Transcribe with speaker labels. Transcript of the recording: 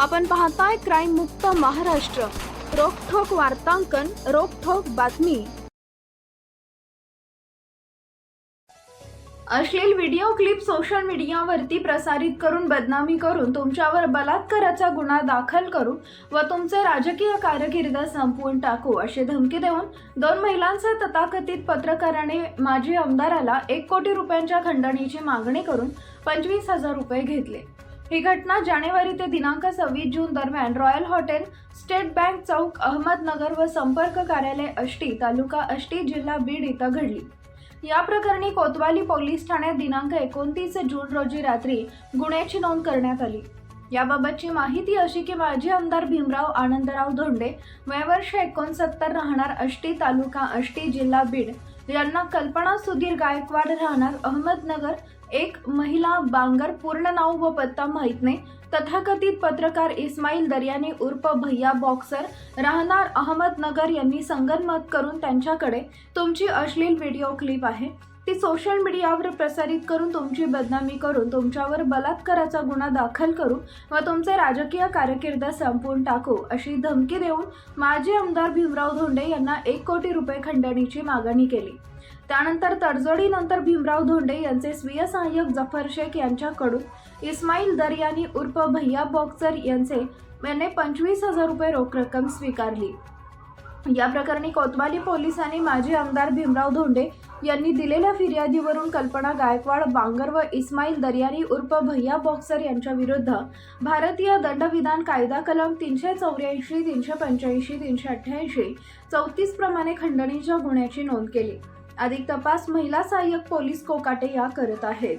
Speaker 1: आपण पाहताय क्राईम मुक्त महाराष्ट्र. रोखोक वार्तांकन रोखोक बातमी. अश्लील व्हिडिओ क्लिप सोशल मीडियावरती प्रसारित करून बदनामी करून तुमच्यावर बलात्काराचा गुन्हा दाखल करू व तुमचे राजकीय कारकीर्द संपवून टाकू अशी धमकी देऊन दोन महिलांचा तथाकथित पत्रकाराने माजी आमदाराला एक कोटी रुपयांच्या खंडणीची मागणी करून पंचवीस हजार रुपये घेतले. ही घटना जानेवारी ते दिनांक सव्वीस जून दरम्यान रॉयल हॉटेल स्टेट बँक चौक अहमदनगर व संपर्क कार्यालय अष्टी तालुका अष्टी जिल्हा बीड इथं घडली. या प्रकरणी कोतवाली पोलीस ठाण्यात दिनांक एकोणतीस जून रोजी रात्री गुन्ह्याची नोंद करण्यात आली. याबाबतची माहिती अशी की माजी आमदार भीमराव आनंदराव धोंडे वयवर्ष एकोणसत्तर राहणार अष्टी तालुका अष्टी जिल्हा बीड यांना कल्पना सुधीर गायकवाड राहणार अहमदनगर एक महिला बांगर पूर्ण नाव व पत्ता माहीत नाही. तथाकथित पत्रकार इस्माईल दर्यानी उर्फ भैया बॉक्सर राहणार अहमदनगर यांनी संगनमत करून त्यांच्याकडे तुमची अश्लील व्हिडिओ क्लिप आहे. ती सोशल मीडियावर प्रसारित करून तुमची बदनामी करून तुमच्यावर बलात्काराचा गुन्हा दाखल करू व तुमचे राजकीय कारकीर्द संपवून टाकू अशी धमकी देऊन माजी आमदार भीमराव धोंडे यांना एक कोटी रुपये खंडणीची मागणी केली. त्यानंतर तडजोडीनंतर भीमराव धोंडे यांचे स्वीय सहाय्यक जफर शेख यांच्याकडून इस्माईल दर्यानी उर्फ भैया बॉक्सर यांचे याने पंचवीस हजार रुपये रोख रक्कम स्वीकारली. या प्रकरणी कोतवाली पोलिसांनी माजी आमदार भीमराव धोंडे यांनी दिलेल्या फिर्यादीवरून कल्पना गायकवाड बांगर व इस्माईल दर्यानी उर्फ भैया बॉक्सर यांच्या विरुद्ध भारतीय दंडविधान कायदा कलम तीनशे चौऱ्याऐंशी तीनशे पंच्याऐंशी तीनशे अठ्ठ्याऐंशी चौतीस प्रमाणे खंडणीच्या गुन्ह्याची नोंद केली. अधिक तपास महिला सहाय्यक पोलीस कोकाटे या करत आहेत.